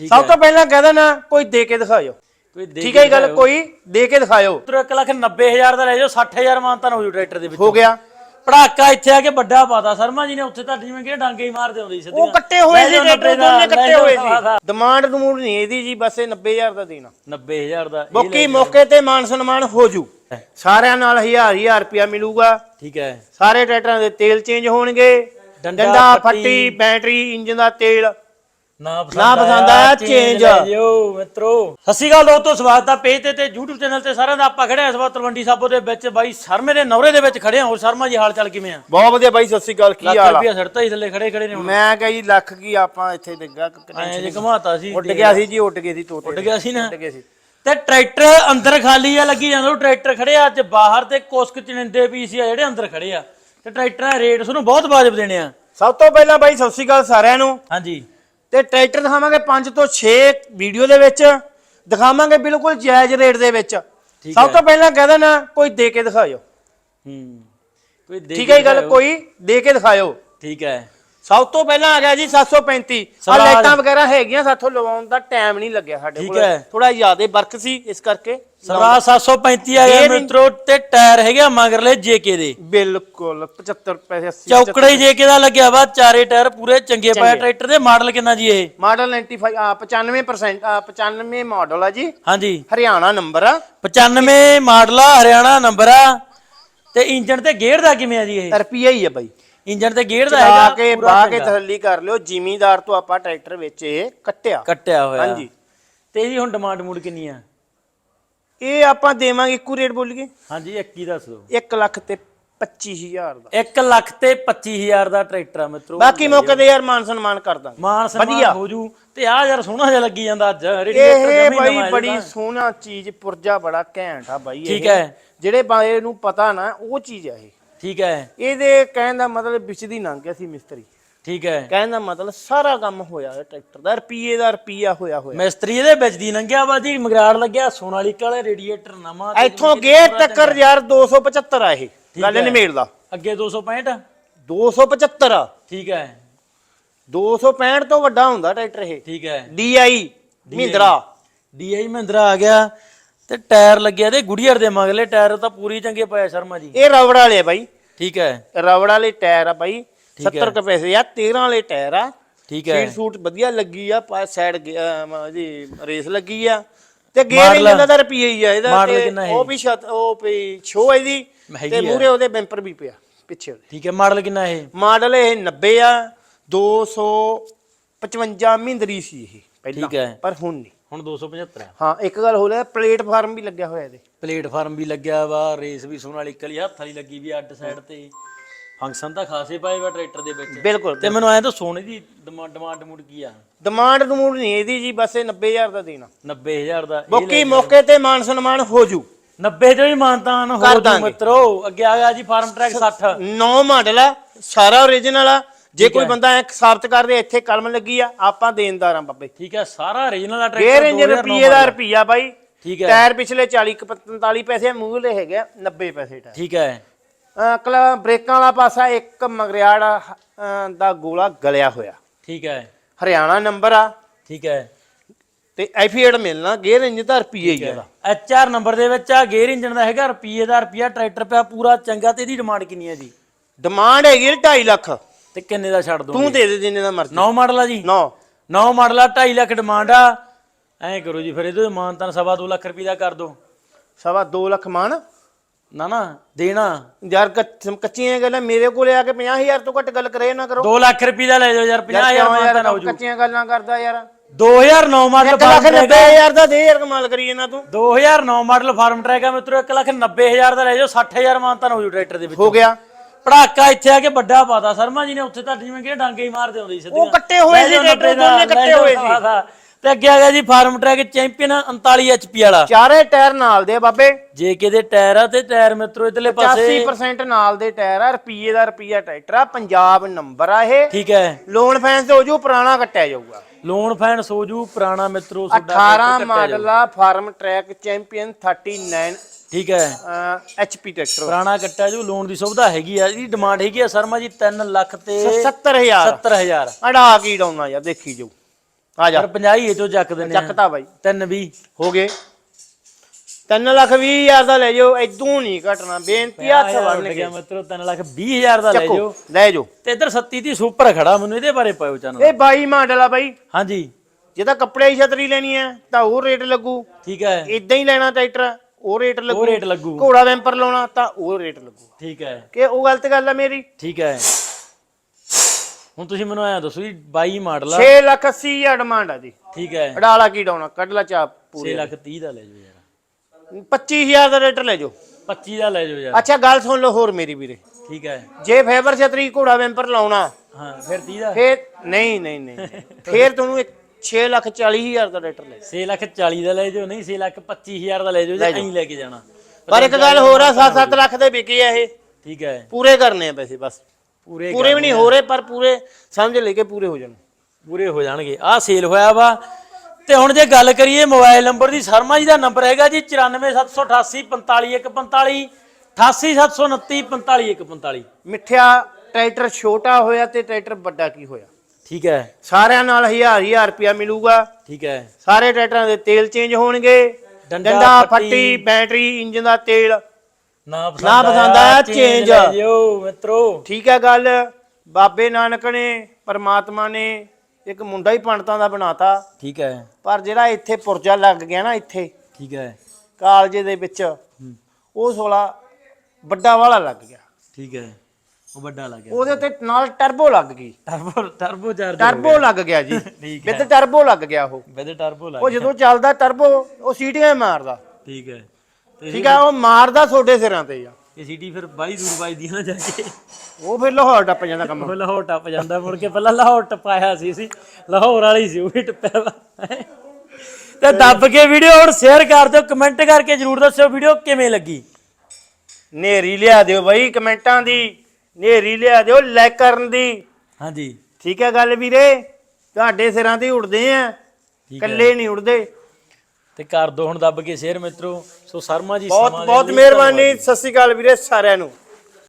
ਸਭ ਤੋਂ ਪਹਿਲਾਂ ਕਹਿ ਦੇਣਾ ਕੋਈ ਦੇ ਕੇ ਦਿਖਾਇਓ। ਕੋਈ ਦੇ ਠੀਕ ਹੈ ਇਹ ਗੱਲ ਕੋਈ ਦੇ ਕੇ ਦਿਖਾਇਓ। ਪੁੱਤਰ 1 ਲੱਖ 90 ਹਜ਼ਾਰ ਦਾ ਲੈ ਜਾਓ 60000 ਮਾਨਤਾ ਹੋ ਜੂ ਟਰੈਕਟਰ ਦੇ ਵਿੱਚ। ਹੋ ਗਿਆ ਪੜਾਕਾ ਇੱਥੇ ਆ ਕੇ ਵੱਡਾ ਪਾਤਾ ਸ਼ਰਮਾ ਜੀ ਨੇ ਉੱਥੇ ਤਾਂ ਜਿਵੇਂ ਕਿ ਡਾਂਗੇ ਹੀ ਮਾਰਦੇ ਹੁੰਦੇ ਸੀ ਉਹ ਕੱਟੇ ਹੋਏ ਸੀ ਟਰੈਕਟਰ ਦੋਨੇ ਕੱਟੇ ਹੋਏ ਸੀ। ਡਿਮਾਂਡ ਡਮੂਡ ਨਹੀਂ ਇਹਦੀ ਜੀ ਬਸ ਇਹ 90000 ਦਾ ਦੇਣਾ। 90000 ਦਾ ਬਾਕੀ ਮੌਕੇ ਤੇ ਮਾਨ ਸਨਮਾਨ ਹੋ ਜੂ। ਸਾਰਿਆਂ ਨਾਲ ਹਜ਼ਾਰ ਹਜ਼ਾਰ ਰੁਪਿਆ ਮਿਲੂਗਾ। ਠੀਕ ਹੈ। ਸਾਰੇ ਟਰੈਕਟਰਾਂ ਦੇ ਤੇਲ ਚੇਂਜ ਹੋਣਗੇ। ਡੰਡਾ, ਫੱਟੀ ਬੈਟਰੀ ਇੰਜਨ ਦਾ ਤੇਲ। ਨਾ ਪਸੰਦ ਨਾ ਪਸੰਦ ਆਇਆ। ਲੈ ਜਿਓ ਮਿੱਤਰੋ। ਸਤਿ ਸ਼੍ਰੀ ਅਕਾਲ ਦੋਸਤੋ ਸਵਾਗਤ ਆ ਪੇਜ ਤੇ ਤੇ YouTube ਚੈਨਲ ਤੇ ਸਾਰਿਆਂ ਦਾ। ਆਪਾਂ ਖੜੇ ਆ ਇਸ ਵਾਰ ਤਲਵੰਡੀ ਸਾਬੋ ਦੇ ਵਿੱਚ। ਬਾਈ ਸ਼ਰਮੇ ਦੇ ਨਵਰੇ ਦੇ ਵਿੱਚ ਖੜੇ ਆ। ਹੋਰ ਸ਼ਰਮਾ ਜੀ ਹਾਲ ਚਾਲ ਕਿਵੇਂ ਆ? ਬਹੁਤ ਵਧੀਆ ਬਾਈ ਸਤਿ ਸ੍ਰੀ ਅਕਾਲ। ਕੀ ਲੱਖ ਹਾਲ ਆ? ਰੁਪਿਆ ਸੜਤਾ ਹੀ ਥੱਲੇ ਖੜੇ ਖੜੇ ਨੇ ਹੁਣ। ਮੈਂ ਕਹਾਂ ਜੀ ਲੱਖ ਕੀ ਆਪਾਂ ਇੱਥੇ ਡਿੱਗਾ ਐਂ ਜੇ ਘਮਾਤਾ ਸੀ ਉੱਡ ਗਿਆ ਸੀ ਜੀ ਉੱਡ ਗਏ ਸੀ ਤੋਤੇ ਉੱਡ ਗਿਆ ਸੀ ਨਾ। ਉੱਡ ਗਏ ਸੀ। ਤੇ ਟਰੈਕਟਰ ਅੰਦਰ ਖਾਲੀ ਆ ਲੱਗੀ ਜਾਂਦਾ ਉਹ ਟਰੈਕਟਰ ਖੜੇ ਆ। ਅੱਜ ਬਾਹਰ ਤੇ ਕੁਸਕ ਚਿੰਦੇ ਪੀ ਸੀ ਆ ਜਿਹੜੇ ਅੰਦਰ ਖੜੇ ਆ। ਤੇ ਟਰੈਕਟਰਾਂ ਦੇ ਰੇਟ ਤੁਹਾਨੂੰ ਬਹੁਤ ਵਾਜਬ ਦੇਣੇ ਆ। ਸਭ ਤੋਂ ਪਹਿਲਾਂ ਬਾਈ ਸਤਿ ਸ੍ਰੀ ਅਕਾਲ ਸਾਰਿਆਂ ਨੂੰ। ਹਾਂਜੀ। ਤੇ ਟਰੈਕਟਰ ਦਿਖਾਵਾਂਗੇ 5 ਤੋਂ 6 ਵੀਡੀਓ ਦੇ ਵਿੱਚ। ਦਿਖਾਵਾਂਗੇ ਬਿਲਕੁਲ ਜਾਇਜ਼ ਰੇਟ ਦੇ ਵਿੱਚ। ਸਭ ਤੋਂ ਪਹਿਲਾਂ ਕਹਿ ਦੇਣਾ ਕੋਈ ਦੇ ਕੇ ਦਿਖਾਇਓ। ਹੂੰ। ਕੋਈ ਦੇ ਠੀਕ ਹੈ ਗੱਲ ਕੋਈ ਦੇ ਕੇ ਦਿਖਾਇਓ। ਠੀਕ ਹੈ। ਸਭ ਤੋਂ ਪਹਿਲਾਂ ਆ ਗਿਆ ਜੀ 735 ਆ ਲਾਈਟਾਂ ਵਗੈਰਾ ਹੈਗੀਆਂ ਸਾਥੋਂ ਲਵਾਉਣ ਦਾ ਟਾਈਮ ਨਹੀਂ ਲੱਗਿਆ ਸਾਡੇ ਠੀਕ ਕੋਲ। ਹੈ। ਥੋੜਾ ਜ਼ਿਆਦਾ ਵਰਕ ਸੀ ਇਸ ਕਰਕੇ। ਸਵਾ 735 ਆ ਗਿਆ ਇਹ ਨਹੀਂ- ਮਿੱਤਰੋ ਤੇ ਟਾਇਰ ਹੈਗਾ ਮਗਰਲੇ ਜੇਕੇ ਦੇ। ਬਿਲਕੁਲ 75 ਪੈਸੇ 80 ਚੌਕੜਾ ਹੀ ਜੇਕੇ ਦਾ ਲੱਗਿਆ ਵਾ ਚਾਰੇ ਟਾਇਰ ਪੂਰੇ ਚੰਗੇ ਪਏ ਟਰੈਕਟਰ ਦੇ ਮਾਡਲ ਕਿੰਨਾ ਜੀ ਇਹ? ਮਾਡਲ 95 ਆ 95% ਆ 95 ਮਾਡਲ ਆ ਜੀ। ਹਾਂਜੀ। ਹਰਿਆਣਾ ਨੰਬਰ ਆ। 95 ਮਾਡਲ ਆ ਹਰਿਆਣਾ ਨੰਬਰ ਆ। ਤੇ ਇੰਜਨ ਤੇ ਗੇਅਰ ਦਾ ਕਿਵੇਂ ਆ ਜੀ ਇਹ? ਰੁਪਈਆ ਹੀ ਆ ਬਾਈ। ਇੰਜਨ ਤੇ ਗੇਅਰ ਦਾ ਆ ਹੈਗਾ ਕੇ ਪੂਰਾ ਬਾਹ ਕੇ ਚੰਗਾ। ਤਸੱਲੀ ਕਰ ਲਿਓ ਜ਼ਿਮੀਦਾਰ ਤੋਂ ਆਪਾਂ ਟਰੈਕਟਰ ਵਿੱਚ ਇਹ ਕੱਟਿਆ। ਕੱਟਿਆ ਹੋਇਆ। ਹਾਂਜੀ। ਤੇ ਇਹਦੀ ਹੁਣ ਡਿਮਾਂਡ ਮੂਡ ਕਿੰਨੀ ਆ? ਇਹ ਆਪਾਂ ਦੇਵਾਂਗੇ ਇੱਕੋ ਰੇਟ ਬੋਲੀਏ ਹਾਂਜੀ 21 ਦੱਸ ਦਿਓ। 1 ਲੱਖ ਤੇ 25000 ਦਾ। 1 ਲੱਖ ਤੇ 25000 ਦਾ ਟਰੈਕਟਰ ਆ ਮਿੱਤਰੋ। ਬਾਕੀ ਮੌਕੇ ਤੇ ਯਾਰ ਮਾਨ ਸਨਮਾਨ ਕਰ ਦਾਂਗੇ। ਮਾਨ। ਸਨਮਾਨ ਹੋ ਜੂ। ਤੇ ਆ ਯਾਰ ਸੋਹਣਾ ਜਿਹਾ ਲੱਗੀ ਜਾਂਦਾ ਅੱਜ ਰੇਡੀਏਟਰ ਇਹ ਬਾਈ ਬੜੀ। ਸੋਹਣਾ ਚੀਜ਼ ਪੁਰਜਾ ਬੜਾ ਘੈਂਟ ਆ ਬਾਈ ਠੀਕ। ਹੈ। ਜਿਹੜੇ ਬਾਏ ਨੂੰ ਪਤਾ ਨਾ ਉਹ ਚੀਜ਼ ਆ ਇਹ। ਠੀਕ ਹੈ। ਇਹਦੇ ਕਹਿਣ ਦਾ ਮਤਲਬ ਵਿੱਚ ਦੀ ਲੰਘ ਗਿਆ ਸੀ ਮਿਸਤਰੀ। ਠੀਕ ਹੈ। ਕਹਿਣ ਦਾ ਮਤਲਬ ਸਾਰਾ ਕੰਮ ਹੋਇਆ ਹੈ ਟਰੈਕਟਰ ਦਾ ਰੁਪਈਏ ਦਾ ਰੁਪਈਆ ਹੋਇਆ ਹੋਇਆ। ਮਿਸਤਰੀ ਇਹਦੇ ਵਿੱਚ ਦੀ ਲੰਘਿਆ ਵਾ ਜੀ ਮਗਰਾੜ ਲੱਗਿਆ ਸੋਨਾਲੀਕਾ ਵਾਲੇ ਰੇਡੀਏਟਰ ਨਵਾਂ ਤੇ ਇੱਥੋਂ ਗੇਟ ਤੱਕਰ ਯਾਰ 275 ਆ ਇਹ ਗੱਲ ਨਿਮੇੜ ਦਾ ਅੱਗੇ 265 275 ਆ। ਠੀਕ ਹੈ। 265 ਤੋਂ ਵੱਡਾ ਹੁੰਦਾ ਟਰੈਕਟਰ ਇਹ। ਠੀਕ ਹੈ। DI ਮਹਿੰਦਰਾ। ਡੀਆਈ ਮਹਿੰਦਰਾ ਆ ਗਿਆ ਤੇ ਟਾਇਰ ਲੱਗਿਆ ਤੇ ਗੁੜੀਅਰ ਦੇ ਮਗਲੇ ਟਾਇਰ ਤਾਂ ਪੂਰੀ ਚੰਗੇ ਪਏ ਸ਼ਰਮਾ ਜੀ। ਇਹ ਰਬੜ ਵਾਲੇ ਆ ਬਾਈ। ਠੀਕ ਹੈ। ਰਬੜ ਵਾਲੇ ਟਾਇਰ ਆ ਬਾਈ। 70 ਕੁ ਪੈਸੇ ਆ 13 ਵਾਲੇ ਟਾਇਰ ਆ। ਠੀਕ ਹੈ। ਸੀਟ ਸੂਟ ਵਧੀਆ ਲੱਗੀ ਆ ਪਾ ਸਾਈਡ ਇਹਦੀ ਰੇਸ ਲੱਗੀ ਆ। ਤੇ ਗੇਅਰ ਇਹਨਾਂ ਦਾ ਰੁਪਈਆ ਹੀ ਆ ਇਹਦਾ ਤੇ ਹੈ? ਉਹ ਵੀ ਛਤ ਉਹ ਪਈ ਸ਼ੋ ਇਹਦੀ। ਹੈਗੀ ਤੇ। ਮੂਰੇ ਉਹਦੇ ਬੈਂਪਰ ਵੀ ਪਿਆ ਪਿੱਛੇ ਉਹਦੇ। ਠੀਕ ਹੈ ਮਾਡਲ ਕਿੰਨਾ ਇਹ? ਮਾਡਲ ਇਹ 90 ਆ 255 ਮਹਿੰਦਰੀ ਸੀ ਇਹ ਪਹਿਲਾਂ ਠੀਕ ਹੈ। ਪਰ ਹੁਣ ਨਹੀਂ। ਹੁਣ 275 ਹੈ ਹਾਂ ਇੱਕ ਗੱਲ ਹੋ ਲਿਆ ਪਲੇਟਫਾਰਮ ਵੀ ਲੱਗਿਆ ਹੋਇਆ ਇਹਦੇ। ਪਲੇਟਫਾਰਮ ਵੀ ਲੱਗਿਆ ਵਾ ਰੇਸ ਵੀ ਸੋਨਾਲੀ ਕਲੀ ਹੱਥ ਵਾਲੀ ਲੱਗੀ ਵੀ ਅੱਡ ਸਾਈਡ ਤੇ। ਫੰਕਸ਼ਨ ਤਾਂ ਖਾਸੇ ਪਾਏ ਵਾ ਟਰੈਕਟਰ ਦੇ ਵਿੱਚ। ਬਿਲਕੁਲ ਤੇ ਮੈਨੂੰ ਐਂ ਤਾਂ ਸੋਨੇ ਦੀ ਡਿਮਾਂਡ ਡਿਮਾਂਡ ਕੀ ਆ? ਡਿਮਾਂਡ ਡਮੂਡ ਨਹੀਂ ਇਹਦੀ ਜੀ ਬਸ ਇਹ 90000 ਦਾ ਦੇਣਾ। 90000 ਦਾ ਇਹ ਬਾਕੀ ਮੌਕੇ ਤੇ ਮਾਨ ਸਨਮਾਨ ਹੋ ਜੂ। 90 ਚ ਵੀ ਮਾਨਤਾਨ ਹੋ ਕਰ ਜੂ। ਮਿੱਤਰੋ ਅੱਗੇ ਆ ਗਿਆ ਜੀ ਫਾਰਮ ਟਰੈਕ 60 ਨੌ ਮਾਡਲ ਆ ਸਾਰਾ ਓਰੀਜਨਲ ਆ। ਜੇ ਕੋਈ ਬੰਦਾ ਐ ਸਾਬਤ ਕਰਦੇ ਇੱਥੇ ਕਲਮ ਲੱਗੀ ਆ ਆਪਾਂ ਦੇਣਦਾਰ ਆ ਬੱਬੇ। ਠੀਕ ਹੈ ਸਾਰਾ ਓਰੀਜਨਲ ਦਾ ਟਰੈਕਟਰ ਇੰਜਨ ਰੁਪਈਏ ਦਾ ਰੁਪਈਆ ਬਾਈ। ਠੀਕ ਹੈ। ਟਾਇਰ ਪਿਛਲੇ 40 ਕੁ 45 ਪੈਸੇ ਮੂਹਰੇ ਹੈਗੇ ਆ, 90 ਪੈਸੇ ਟਾਇਰ। ਠੀਕ ਹੈ। ਕਲਾ ਬ੍ਰੇਕਾਂ ਵਾਲਾ ਪਾਸਾ ਇੱਕ ਮਗਰਿਆੜ ਅਹ, ਦਾ ਗੋਲਾ ਗਲਿਆ ਹੋਇਆ। ਠੀਕ ਹੈ। ਹਰਿਆਣਾ ਨੰਬਰ ਆ। ਠੀਕ ਹੈ। ਤੇ ਐਫੀਏਡ ਮਿਲਣਾ ਗੇਅਰ ਇੰਜਨ ਦਾ ਰੁਪਈਆ ਹੀ ਆ। ਐਚਆਰ ਨੰਬਰ ਦੇ ਵਿੱਚ ਆ ਗੇਅਰ ਇੰਜਨ ਦਾ ਹੈਗਾ ਰੁਪਈਏ ਦਾ ਰੁਪਈਆ ਟਰੈਕਟਰ ਪਿਆ ਪੂਰਾ ਚੰਗਾ ਤੇ ਇਹਦੀ ਡਿਮਾਂਡ ਕਿੰਨੀ ਹੈ ਜੀ? ਡਿਮਾਂਡ ਹੈਗੀ 2.5 ਲੱਖ। ਤੇ ਕਿੰਨੇ ਦਾ ਛੱਡ ਦੋ ਤੂੰ ਦੇ ਦੇ ਜਿੰਨੇ ਦਾ ਮਰਜ਼ੀ। 9 ਮਾਡਲ ਆ ਜੀ? ਨੌ। 9 ਮਾਡਲ ਆ 2.5 ਲੱਖ ਡਿਮਾਂਡ ਆ। ਐਂ ਕਰੋ ਜੀ ਫਿਰ ਇਹਦੇ ਮਾਨ ਤਾਂ ਸਵਾ 2 ਲੱਖ ਰੁਪਏ ਦਾ ਕਰ ਦੋ। ਸਵਾ 2 ਲੱਖ ਮਾਨ। ਨਾ ਨਾ ਦੇਣਾ। ਯਾਰ ਕੱਚ- ਕੱਚੀਆਂ ਗੱਲਾਂ ਮੇਰੇ ਕੋਲੇ ਆ ਕੇ 50000 ਤੋਂ ਘੱਟ ਗੱਲ ਕਰੇ ਨਾ ਕਰੋ। 2 ਲੱਖ ਰੁਪਏ ਦਾ ਲੈ ਜਾਓ ਯਾਰ 50000 ਕਿਉਂ ਤਾਂ ਹੋ ਜੂ ਕੱਚੀਆਂ ਗੱਲਾਂ ਕਰਦਾ ਯਾਰ। 2009 ਮਾਡਲ 1 ਲੱਖ 90000 ਦਾ ਦੇ ਯਾਰ ਕਮਾਲ ਕਰੀ ਇਹਨਾਂ ਤੂੰ। 2009 ਮਾਡਲ ਫਾਰਮ ਟਰੈਕ ਆ ਮਿੱਤਰੋ 1 ਲੱਖ 90000 ਦਾ ਲੈ ਜਾਓ 60000 ਮਾਨ ਤਾਂ ਹੋ ਜੂ ਟਰੈਕਟਰ ਦੇ ਵਿੱਚ। ਹੋ ਗਿਆ। ਪੜਾਕਾ ਇੱਥੇ ਆ ਕੇ ਵੱਡਾ ਪਾਤਾ ਸ਼ਰਮਾ ਜੀ ਨੇ ਉੱਥੇ ਤਾਂ ਜਿਵੇਂ ਕਿ ਡਾਂਗੇ ਹੀ ਮਾਰਦੇ ਹੁੰਦੇ ਸੀ ਉਹ ਕੱਟੇ ਹੋਏ ਸੀ ਟਰੈਕਟਰ ਦੋਨੇ ਕੱਟੇ ਹੋਏ ਸੀ। ਤੇ ਅੱਗੇ ਆ ਗਿਆ ਜੀ ਫਾਰਮ ਟਰੈਕ ਚੈਂਪੀਅਨ 39 ਐਚਪੀ ਵਾਲਾ। ਚਾਰੇ ਟਾਇਰ ਨਾਲ ਦੇ ਬਾਬੇ। ਜੇਕੇ ਦੇ ਟਾਇਰ ਆ ਤੇ ਟਾਇਰ ਮਿੱਤਰੋ ਇਧਰਲੇ ਪਾਸੇ। 80% ਨਾਲ ਦੇ ਟਾਇਰ ਆ ਰੁਪਈਏ ਦਾ ਰੁਪਈਆ ਟਰੈਕਟਰ ਆ ਪੰਜਾਬ ਨੰਬਰ ਆ ਇਹ। ਠੀਕ ਹੈ। ਲੋਨ ਫੈਂਸ ਹੋ ਜੂ ਪੁਰਾਣਾ ਕੱਟਿਆ ਜਾਊਗਾ। ਲੋਨ ਫੈਨ ਸੋਜੂ ਪੁਰਾਣਾ ਮਿੱਤਰੋ ਤੁਹਾਡਾ 18 ਮਾਡਲ ਆ ਫਾਰਮ ਟਰੈਕ ਚੈਂਪੀਅਨ 39 ਠੀਕ ਹੈ। ਐਚਪੀ ਟਰੈਕਟਰ ਪੁਰਾਣਾ ਕੱਟਾ ਜੂ ਲੋਨ ਦੀ ਸੁਵਿਧਾ ਹੈਗੀ ਆ ਇਹਦੀ ਡਿਮਾਂਡ ਹੈਗੀ ਆ ਸ਼ਰਮਾ ਜੀ 3 ਲੱਖ ਤੇ 70000 70000 ਅੜਾ ਕੀ ਡਾਉਣਾ ਯਾਰ ਦੇਖੀ ਜਾਊ। ਆ ਜਾ। ਪਰ 50 ਹੀ ਇਹ ਚੋਂ ਚੱਕ ਦਿੰਨੇ ਆ। ਚੱਕਤਾ ਬਾਈ। 320 ਹੋ ਗਏ। 3 ਲੱਖ 20 ਹਜ਼ਾਰ ਦਾ ਲੈ ਜਾਓ ਇਦੋਂ ਨਹੀਂ ਘਟਣਾ ਬੇਨਤੀ ਹੱਥ ਬੰਨ ਗਿਆ ਕੇ। ਮਿੱਤਰੋ 3 ਲੱਖ 20 ਹਜ਼ਾਰ ਦਾ ਲੈ ਜਾਓ। ਲੈ ਜਾਓ। ਤੇ ਇੱਧਰ 37 ਦੀ ਸੁਪਰ ਖੜਾ ਮੈਨੂੰ ਇਹਦੇ ਬਾਰੇ ਪਾਇਓ ਚੈਨਲ ਇਹ 22 ਮਾਡਲ ਆ ਬਾਈ। ਹਾਂਜੀ। ਜੇ ਤਾਂ ਕੱਪੜੇ ਦੀ ਛਤਰੀ ਲੈਣੀ ਹੈ ਤਾਂ ਉਹ ਰੇਟ ਲੱਗੂ। ਠੀਕ ਹੈ। ਇਦਾਂ ਹੀ ਲੈਣਾ ਟਰੈਕਟਰ ਉਹ ਰੇਟ ਲੱਗੂ। ਉਹ ਰੇਟ ਲੱਗੂ। ਘੋੜਾ ਵੈਂਪਰ ਲਾਉਣਾ ਤਾਂ ਉਹ ਰੇਟ ਲੱਗੂ। ਠੀਕ ਹੈ। ਕਿ ਉਹ ਗਲਤ ਗੱਲ ਆ ਮੇਰੀ? ਠੀਕ ਹੈ। ਹੁਣ ਤੁਸੀਂ ਮੈਨੂੰ ਐਂ ਦੱਸੋ ਜੀ 22 ਮਾਡਲ ਆ। 6 ਲੱਖ 80 ਹਜ਼ਾਰ ਡਿਮਾਂਡ ਆ ਜੀ। ਠੀਕ ਹੈ। ਅਡਾਲਾ ਕੀ ਡਾਉਣਾ? ਕੱਢ ਲਾ ਚਾਪ 6 ਪੂਰੇ ਲੱਖ 30 ਦਾ ਲੈ ਜਾਓ ਯਾਰ। 25000 ਦਾ ਰੇਟ ਲੈ ਜਾਓ। 25 ਦਾ ਲੈ ਜਾਓ ਯਾਰ। ਅੱਛਾ ਗੱਲ ਸੁਣ ਲਓ ਹੋਰ ਮੇਰੀ ਵੀਰੇ। ਠੀਕ ਹੈ। ਜੇ ਫਾਈਬਰ ਛਤਰੀ ਘੋੜਾ ਵੈਂਪਰ ਲਾਉਣਾ ਹਾਂ ਫਿਰ 30 ਦਾ। ਫੇਰ ਨਹੀਂ ਨਹੀਂ ਨਹੀਂ ਫੇਰ ਤੁਹਾਨੂੰ 6 ਲੱਖ 40 ਹਜ਼ਾਰ ਦਾ ਰੇਟ ਲੈ 6 ਲੱਖ 40 ਦਾ ਲੈ ਜਾਓ ਨਹੀਂ 6 ਲੱਖ 25 ਹਜ਼ਾਰ ਦਾ ਲੈ ਜਾਓ ਜੇ ਐਂ ਲੈ ਕੇ ਜਾਣਾ। ਪਰ ਇੱਕ ਗੱਲ ਹੋਰ ਆ 7-7 ਲੱਖ ਦੇ ਵਿਕੇ ਆ ਇਹ। ਠੀਕ ਹੈ। ਪੂਰੇ ਕਰਨੇ ਆ ਪੈਸੇ ਬਸ। ਪੂਰੇ ਪੂਰੇ ਵੀ ਨਹੀਂ ਹੋ ਰਹੇ ਪਰ ਪੂਰੇ ਸਮਝ ਲੈ ਕੇ ਪੂਰੇ ਹੋ ਜਾਣ। ਪੂਰੇ ਹੋ ਜਾਣਗੇ। ਆਹ ਸੇਲ ਹੋਇਆ ਵਾ। ਤੇ ਹੁਣ ਜੇ ਗੱਲ ਕਰੀਏ ਮੋਬਾਈਲ ਨੰਬਰ ਦੀ ਸ਼ਰਮਾ ਜੀ ਦਾ ਨੰਬਰ ਹੈਗਾ ਜੀ 9478845145 8879945145 ਮਿੱਠਿਆ ਟਰੈਕਟਰ ਛੋਟਾ ਹੋਇਆ ਤੇ ਟਰੈਕਟਰ ਵੱਡਾ ਕੀ ਹੋਇਆ? ਠੀਕ ਹੈ। ਸਾਰਿਆਂ ਨਾਲ ਹਜ਼ਾਰ ਹਜ਼ਾਰ ਰੁਪਿਆ ਮਿਲੂਗਾ। ਠੀਕ ਹੈ। ਸਾਰੇ ਟਰੈਕਟਰਾਂ ਦੇ ਤੇਲ ਚੇਂਜ ਹੋਣਗੇ। ਡੰਡਾ, ਫੱਟੀ। ਬੈਟਰੀ ਇੰਜਨ ਦਾ ਤੇਲ। ਨਾ ਪਸੰਦ ਨਾ ਪਸੰਦ ਆਇਆ, change। ਲੈ ਜਿਓ ਮਿੱਤਰੋ। ਠੀਕ ਹੈ ਗੱਲ। ਬਾਬੇ ਨਾਨਕ ਨੇ ਪਰਮਾਤਮਾ ਨੇ ਇੱਕ ਮੁੰਡਾ ਹੀ ਪੰਡਤਾਂ ਦਾ ਬਣਾਤਾ। ਠੀਕ ਹੈ। ਪਰ ਜਿਹੜਾ ਇੱਥੇ ਪੁਰਜਾ ਲੱਗ ਗਿਆ ਨਾ ਇੱਥੇ ਠੀਕ ਹੈ। ਕਾਲਜੇ ਦੇ ਵਿੱਚ ਉਹ ਸੋਲਾ ਵੱਡਾ ਵਾਲਾ ਲੱਗ ਗਿਆ। ਠੀਕ ਹੈ। ਉਹ ਵੱਡਾ ਲੱਗ ਗਿਆ। ਉਹਦੇ ਉੱਤੇ ਨਾਲ ਟਰਬੋ ਲੱਗ ਗਈ। ਟਰਬੋ ਟਰਬੋ ਚਾਰਜ ਟਰਬੋ ਲੱਗ ਗਿਆ ਜੀ। ਠੀਕ ਵਿੱਚ ਟਰਬੋ ਲੱਗ ਗਿਆ ਉਹ। ਵਿਦ ਟਰਬੋ ਲੱਗ ਉਹ ਜਦੋਂ ਚੱਲਦਾ ਟਰਬੋ ਉਹ ਸੀਟੀਆਂ ਹੀ ਮਾਰਦਾ। ਠੀਕ ਹੈ। ਠੀਕ ਹੈ ਉਹ ਮਾਰਦਾ ਤੁਹਾਡੇ ਸਿਰਾਂ ਤੇ ਆ। ਇਹ ਸੀਟੀ ਫਿਰ ਬਾਈ ਦੂਰ ਵੱਜਦੀ ਹੈ ਨਾ ਜਾ ਕੇ। ਉਹ ਫਿਰ ਲਾਹੌਰ ਟੱਪ ਜਾਂਦਾ ਕੰਮ। ਉਹ ਲਾਹੌਰ ਟੱਪ ਜਾਂਦਾ ਮੁੜ ਕੇ ਪਹਿਲਾਂ ਲਾਹੌਰ ਟਪਾਇਆ ਸੀ ਸੀ। ਲਾਹੌਰ ਵਾਲੀ ਸੀ ਉਹ ਵੀ ਟੱਪਿਆ ਵਾ। ਤੇ ਦੱਬ ਕੇ ਵੀਡੀਓ ਹੁਣ ਸ਼ੇਅਰ ਕਰ ਦਿਓ ਕਮੈਂਟ ਕਰਕੇ ਜਰੂਰ ਦੱਸਿਓ ਵੀਡੀਓ ਕਿਵੇਂ ਲੱਗੀ। ਨੇਰੀ ਲਿਆ ਦਿਓ ਬਾਈ ਕਮੈਂਟਾਂ ਦੀ। ਨੇਰੀ ਲਿਆ ਦਿਓ ਲਾਈਕ ਕਰਨ ਦੀ। ਹਾਂਜੀ। ਠੀਕ ਹੈ ਗੱਲ ਵੀਰੇ? ਤੁਹਾਡੇ ਸਿਰਾਂ ਤੇ ਉੜਦੇ ਆ ਇਕੱਲੇ ਨਹੀਂ ਉੜਦੇ ਤੇ ਕਰ ਦੋ ਹੁਣ ਦੱਬ ਕੇ ਸ਼ੇਅਰ ਮਿੱਤਰੋ ਸੋ ਸ਼ਰਮਾ ਜੀ ਬਹੁਤ ਬਹੁਤ ਮਿਹਰਬਾਨੀ ਸਤਿ ਸ਼੍ਰੀ ਅਕਾਲ ਵੀਰੇ ਸਾਰਿਆਂ ਨੂੰ।